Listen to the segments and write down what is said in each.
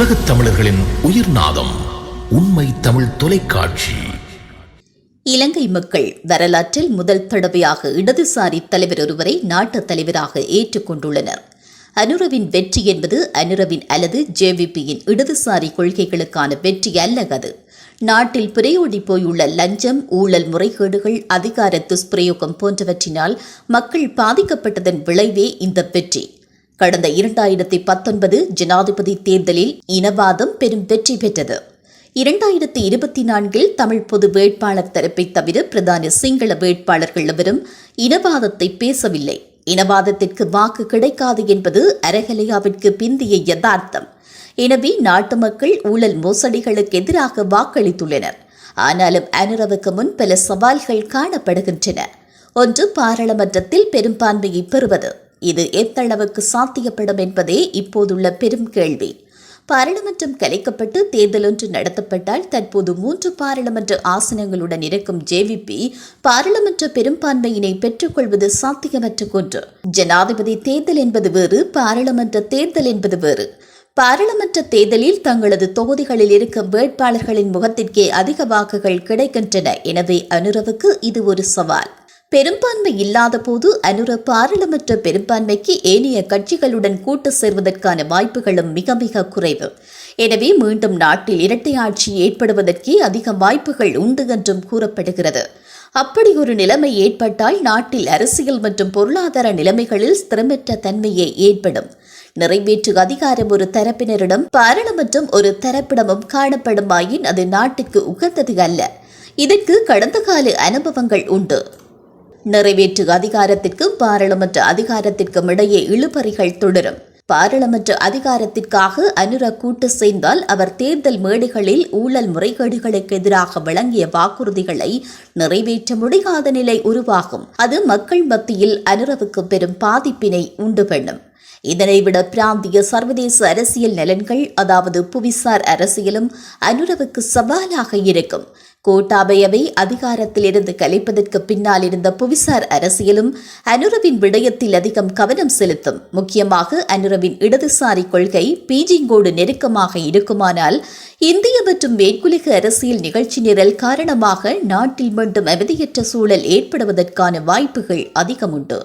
உலகத் தமிழர்களின் உயிர் நாதம் உண்மை தமிழ் தொலைக்காட்சி. இலங்கை மக்கள் வரலாற்றில் முதல் தடவையாக இடதுசாரி தலைவர் ஒருவரை நாட்டுத் தலைவராக ஏற்றுக்கொண்டுள்ளனர் அனுரவின் வெற்றி என்பது அனுரவின் அல்லது ஜேவிபியின் இடதுசாரி கொள்கைகளுக்கான வெற்றி அல்ல அது. நாட்டில் புரையோடி போயுள்ள லஞ்சம் ஊழல் முறைகேடுகள் அதிகார துஷ்பிரயோகம் போன்றவற்றினால் மக்கள் பாதிக்கப்பட்டதன் விளைவே இந்த வெற்றி. கடந்த இரண்டாயிரத்தி பத்தொன்பது ஜனாதிபதி தேர்தலில் இனவாதம் பெரும் வெற்றி பெற்றது. இரண்டாயிரத்தி இருபத்தி நான்கில் தமிழ் பொது வேட்பாளர் தரப்பை தவிர பிரதான சிங்கள வேட்பாளர்கள் எவரும் இனவாதத்தை பேசவில்லை. இனவாதத்திற்கு வாக்கு கிடைக்காது என்பது அரகலையாவிற்கு பிந்திய யதார்த்தம். எனவே நாட்டு மக்கள் ஊழல் மோசடிகளுக்கு எதிராக வாக்களித்துள்ளனர். ஆனாலும் அனுரவுக்கு முன் பல சவால்கள் காணப்படுகின்றன. ஒன்று பாராளுமன்றத்தில் பெரும்பான்மையை பெறுவது. இது எத்தளவுக்கு சாத்தியப்படும் என்பதே இப்போதுள்ள பெரும் கேள்வி. பாராளுமன்றம் கலைக்கப்பட்டு தேர்தல் ஒன்று நடத்தப்பட்டால் தற்போது மூன்று பாராளுமன்ற ஆசனங்களுடன் இருக்கும் ஜேவிபி பாராளுமன்ற பெரும்பான்மையினை பெற்றுக்கொள்வது சாத்தியமற்ற ஒன்று. ஜனாதிபதி தேர்தல் என்பது வேறு பாராளுமன்ற தேர்தல் என்பது வேறு. பாராளுமன்ற தேர்தலில் தங்களது தொகுதிகளில் இருக்கும் வேட்பாளர்களின் முகத்திற்கே அதிக வாக்குகள் கிடைக்கின்றன. எனவே அனுரவுக்கு இது ஒரு சவால். பெரும்பான்மை இல்லாத போது அனுர பாராளுமன்ற பெரும்பான்மைக்கு ஏனைய கட்சிகளுடன் கூட்டு சேர்வதற்கான வாய்ப்புகளும் மிக மிக குறைவு. எனவே மீண்டும் நாட்டில் இரட்டை ஆட்சி ஏற்படுவதற்கே அதிக வாய்ப்புகள் உண்டு என்றும் கூறப்படுகிறது. அப்படி ஒரு நிலைமை ஏற்பட்டால் நாட்டில் அரசியல் மற்றும் பொருளாதார நிலைமைகளில் ஸ்திரமற்ற தன்மையே ஏற்படும். நிறைவேற்று அதிகாரம் ஒரு தரப்பினரிடம் பாராளுமன்றம் ஒரு தரப்பிடமும் காணப்படுமாயின் அது நாட்டுக்கு உகந்தது அல்ல. இதற்கு கடந்த கால அனுபவங்கள் உண்டு. நிறைவேற்று அதிகாரத்திற்கும் பாராளுமன்ற அதிகாரத்திற்கும் இடையே இழுபறிகள் தொடரும். பாராளுமன்ற அதிகாரத்திற்காக அனுர கூட்டு சேர்ந்தால் அவர் தேர்தல் மேடைகளில் ஊழல் முறைகேடுகளுக்கு எதிராக வழங்கிய வாக்குறுதிகளை நிறைவேற்ற முடியாத நிலை உருவாகும். அது மக்கள் மத்தியில் அனுரவுக்கு பெரும் பாதிப்பினை உண்டு பண்ணும். இதனை விட பிராந்திய சர்வதேச அரசியல் நலன்கள் அதாவது புவிசார் அரசியலும் அனுரவுக்கு சவாலாக இருக்கும். கோட்டாபயவை அதிகாரத்திலிருந்து கலைப்பதற்கு பின்னால் இருந்த புவிசார் அரசியலும் அனுரவின் விடயத்தில் அதிகம் கவனம் செலுத்தும். முக்கியமாக அனுரவின் இடதுசாரி கொள்கை பீஜிங்கோடு நெருக்கமாக இருக்குமானால் இந்திய மற்றும் மேற்குலக அரசியல் நிகழ்ச்சி நிரல் காரணமாக நாட்டில் மீண்டும் அவதியற்ற சூழல் ஏற்படுவதற்கான வாய்ப்புகள் அதிகம் உண்டு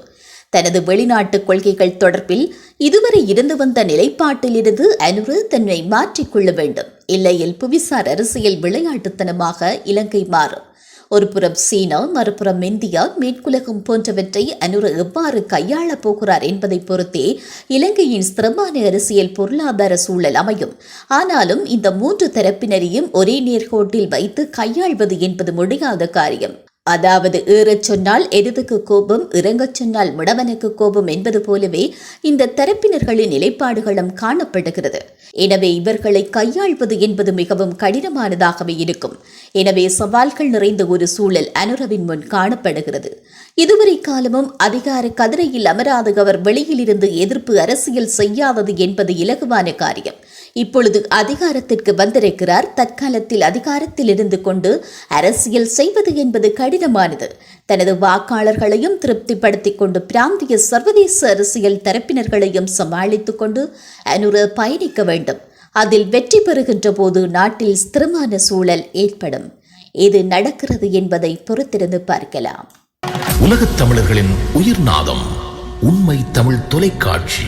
தனது வெளிநாட்டு கொள்கைகள் தொடர்பில் இதுவரை இருந்து வந்த நிலைப்பாட்டிலிருந்து அனுரு தன்னை மாற்றிக்கொள்ள வேண்டும். இல்லையில் புவிசார் அரசியல் விளையாட்டுத்தனமாக இலங்கை மாறும். ஒருபுறம் சீனா மறுபுறம் இந்தியா மேற்குலகம் போன்றவற்றை அனுர எவ்வாறு கையாளப் போகிறார் என்பதை பொறுத்தே இலங்கையின் ஸ்திரமான அரசியல் பொருளாதார சூழல் அமையும். ஆனாலும் இந்த மூன்று தரப்பினரையும் ஒரே நேர்கோட்டில் வைத்து கையாள்வது என்பது முடியாத காரியம். அதாவது ஏறச் சொன்னால் எருதுக்கு கோபம் இறங்கச் சொன்னால் முடவனுக்கு கோபம் என்பது போலவே இந்த தரப்பினர்களின் நிலைப்பாடுகளும் காணப்படுகிறது. எனவே இவர்களை கையாள்வது என்பது மிகவும் கடினமானதாகவே இருக்கும். எனவே சவால்கள் நிறைந்த ஒரு சூழல் அனுரவின் முன் காணப்படுகிறது. இதுவரை காலமும் அதிகார கதிரையில் அமராது அவர் வெளியிலிருந்து எதிர்ப்பு அரசியல் செய்யாதது என்பது இலகுவான காரியம். இப்பொழுது அதிகாரத்திற்கு வந்திருக்கிறார். தற்காலத்தில் அதிகாரத்தில் இருந்து கொண்டு அரசியல் செய்வது என்பது கடினமானது. தனது வாக்காளர்களையும் திருப்திப்படுத்திக் கொண்டு பிராந்திய சர்வதேச அரசியல் தரப்பினர்களையும் சமாளித்துக் கொண்டு அனுர பயணிக்க வேண்டும். அதில் வெற்றி பெறுகின்ற போது நாட்டில் ஸ்திரமான சூழல் ஏற்படும். இது நடக்கிறது என்பதை பொறுத்திருந்து பார்க்கலாம். உலகத் தமிழர்களின் உயிர்நாதம் உண்மை தமிழ் தொலைக்காட்சி.